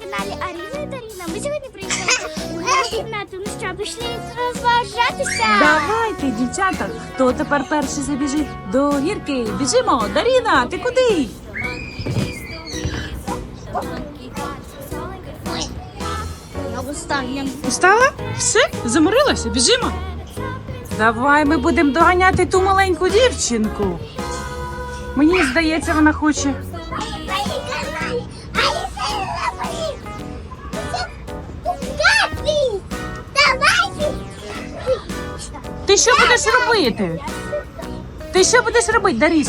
каналі Аріна і Даріна. Ми сьогодні приїхали у кімнату. Ну що, пішли розважатися? Давайте, дівчата, хто тепер перший забіжить до гірки? Біжимо, Даріна, ти куди? Устала? Все, заморилася, біжимо. Давай ми будемо доганяти ту маленьку дівчинку. Мені здається, вона хоче Ти що будеш робити? Ти що будеш робити, Даріш?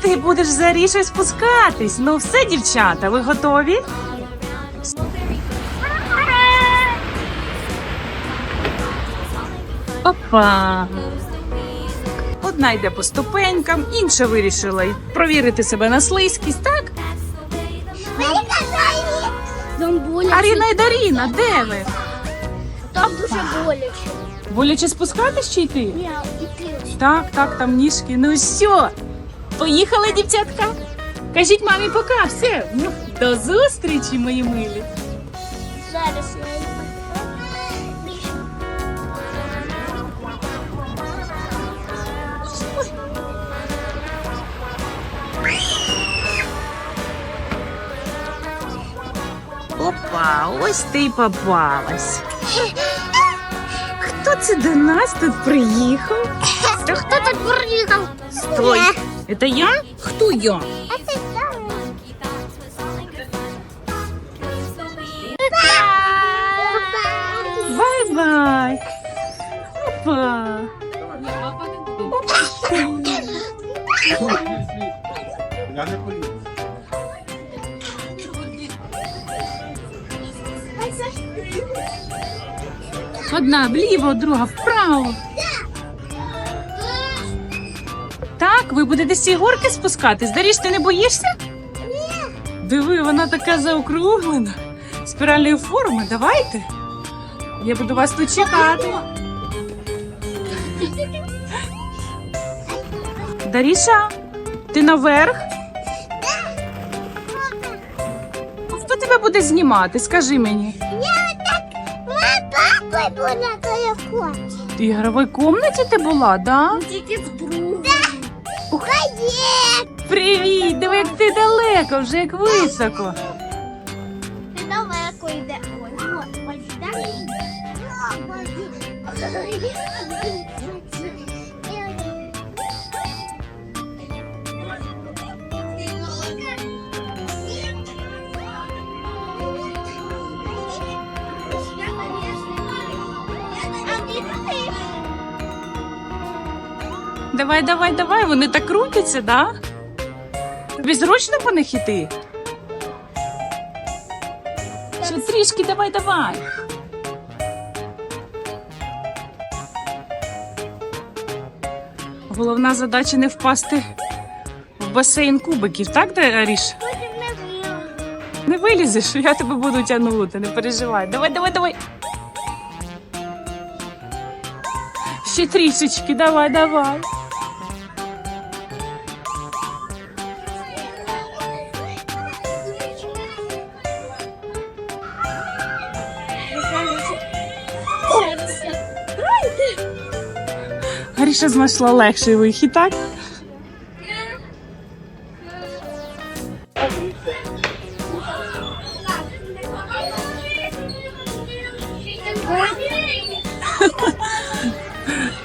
Ти будеш за рішою спускатись. Ну все, дівчата, ви готові? Опа. Одна йде по ступенькам, інша вирішила провірити себе на слизькість, так? Аріна і Даріна, де ви? Там дуже боляче. Боляче спускатись чи йти? Ні, іти. Так, так, там ніжки. Ну що? Поїхали, дівчатка? Кажіть мамі пока, все. Ну, до зустрічі, мої милі. Зараз я. Опа, ось ти й попалась. Хто це до нас тут приїхав? Та хто тут приїхав? Стой. Это я? Хто я? Бай-бай. Опа. Я не поліз. Одна вліво, друга вправо. Так, ви будете з цієї горки спускатись. Даріш, ти не боїшся? Ні. Диви, вона така заокруглена. Спіральної форми. Давайте. Я буду вас тут чекати. Даріша, ти наверх? Хто тебе буде знімати? Скажи мені. Папа була на я В ігровій кімнаті ти була, да? Тільки в другу. Привіт! Диви, як ти далеко, вже як високо. Ти далеко йде. Ой, ось, ось, да? Давай, давай, давай, вони так крутяться, да? Тобі зручно по них іти? Ще трішки, давай, давай. Головна задача не впасти в басейн кубиків, так, Аріш? Не вилізеш, я тебе буду тягнути, не переживай. Давай, давай, давай. Ще трішечки, давай, давай. Аріша знайшла легший вихід, так?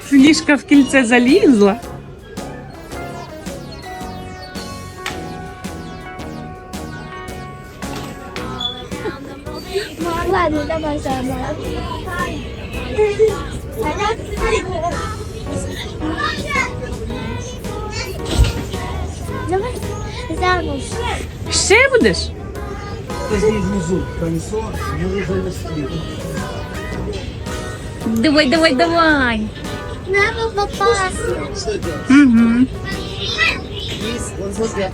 Флішка в кільце залізла. Ладно, давай заново. Давай заново. Ще будеш? Внизу колесо. Давай, давай, давай. Надо попасть. Угу. Вот смотри.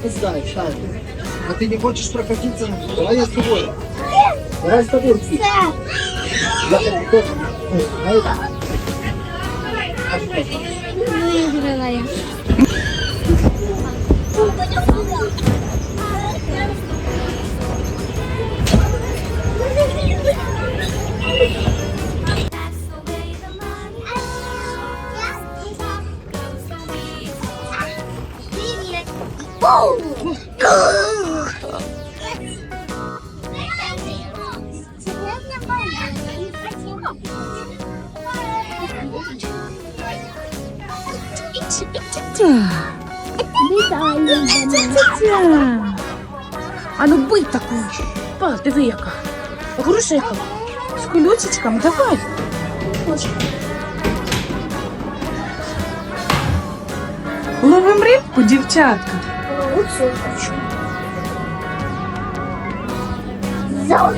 А ты не хочешь прокатиться? Давай я с тобой. Давай с тобой. Пи. Я Boom! А это? Выиграла. А ну бий таку. Па, диви яка. Грушика. З колючечками, давай. Ловим рибку, дівчатка. Оцю хочу. Зо-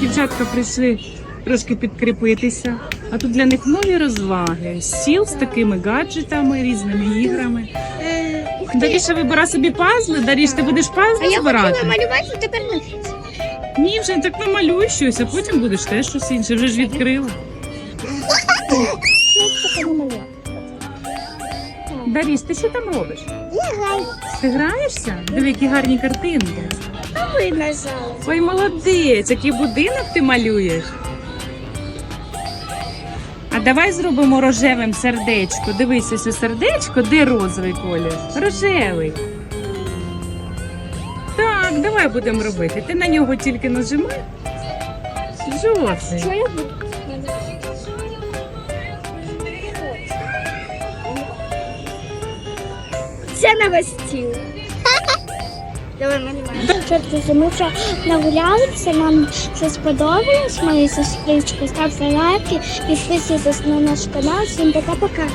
Дівчатка прийшли трошки підкріпитися. А тут для них нові розваги. Стіл з такими гаджетами, різними іграми. Е. Даріша вибира собі пазли. Даріш, ти будеш А пазли я збирати? малювати, тепер не. Ні, вже так намалюй щось, а потім будеш теж щось інше. Вже ж відкрила. Даріш, ти що там робиш? Я граю. Ти граєшся? Диви, які гарні картинки. А ви нажали. Ой, молодець, який будинок ти малюєш. А давай зробимо рожевим сердечко. Дивись, ось у сердечко, де розовий колір? Рожевий. Так, давай будемо робити. Ти на нього тільки нажимай. Жовтий. Це на весь стіл. Давай малюємо. Чорти, ми вже нагулялися, нам все сподобалось. Мої сестрички, ставте лайки, підписуйтесь на наш канал. Всім пока-пока.